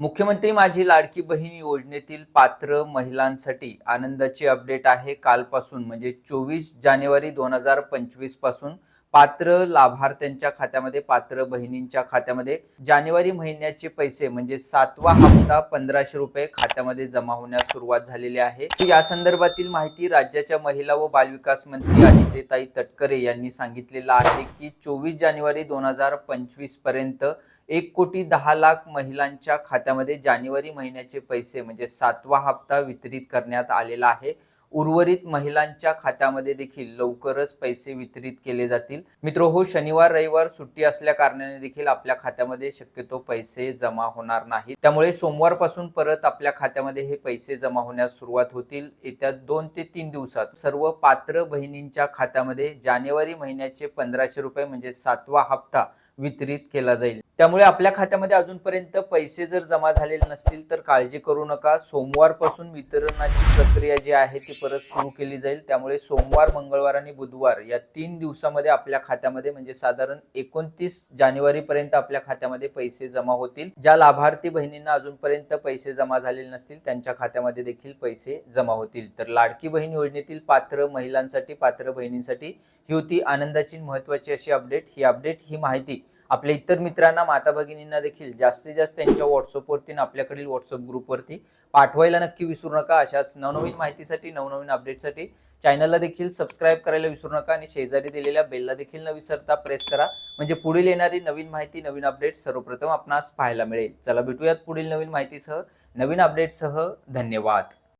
मुख्यमंत्री माझी लाडकी बहीण योजनेतील पात्र महिलांसाठी आनंदाची अपडेट आहे. कालपासून म्हणजे चोवीस जानेवारी दोन हजार पंचवीसपासून पात्र लाभार्थ्यांच्या खात्यामध्ये पात्र बहिणींच्या खात्यामध्ये जानेवारी महिन्याचे पैसे म्हणजे सातवा हप्ता पंधराशे रुपये खात्यामध्ये जमा होण्यास सुरुवात झालेली आहे. या संदर्भातील माहिती राज्याच्या महिला व बालविकास मंत्री आदित्यताई तटकरे यांनी सांगितलेलं आहे की चोवीस जानेवारी दोन हजार पंचवीसपर्यंत एक कोटी दहा लाख महिलांच्या खात्यामध्ये जानेवारी महिन्याचे पैसे म्हणजे सातवा हप्ता वितरित करण्यात आलेला आहे. उर्वरित महिलांच्या खात्यामध्ये देखील लवकरच पैसे वितरित केले जातील. मित्र हो शनिवार रविवार सुट्टी असल्या कारणाने देखील आपल्या खात्यामध्ये शक्यतो पैसे जमा होणार नाहीत. त्यामुळे सोमवारपासून परत आपल्या खात्यामध्ये हे पैसे जमा होण्यास सुरुवात होतील. येत्या दोन ते तीन दिवसात सर्व पात्र बहिणींच्या खात्यामध्ये जानेवारी महिन्याचे पंधराशे रुपये म्हणजे सातवा हप्ता वितरित केला जाईल. त्यामुळे आपल्या खात्यामध्ये अजूनपर्यंत पैसे जर जमा झालेले नसतील तर काळजी करू नका. सोमवारपासून वितरणाची प्रक्रिया जी आहे ती परत सुरू केली जाईल. त्यामुळे सोमवार मंगळवार आणि बुधवार या तीन दिवसामध्ये आपल्या खात्यामध्ये म्हणजे साधारण एकोणतीस जानेवारीपर्यंत आपल्या खात्यामध्ये पैसे जमा होतील. ज्या लाभार्थी बहिणींना अजूनपर्यंत पैसे जमा झालेले नसतील त्यांच्या खात्यामध्ये देखील पैसे जमा होतील. तर लाडकी बहीण योजनेतील पात्र महिलांसाठी पात्र बहिणींसाठी ही होती आनंदाची महत्वाची अशी अपडेट. ही अपडेट ही माहिती आपल्या इतर मित्रांना माता भगिनींना देखील जास्तीत जास्त त्यांच्या व्हॉट्सअपवरती आणि आपल्याकडील व्हॉट्सअप ग्रुपवरती पाठवायला नक्की विसरू नका. अशाच नवनवीन माहितीसाठी नवनवीन अपडेटसाठी चॅनलला देखील सबस्क्राईब करायला विसरू नका आणि शेजारी दिलेल्या बेलला देखील न विसरता प्रेस करा. म्हणजे पुढील येणारी नवीन माहिती नवीन अपडेट सर्वप्रथम आपणास पाहायला मिळेल. चला भेटूयात पुढील नवीन माहितीसह. नवीन अपडेटसह धन्यवाद.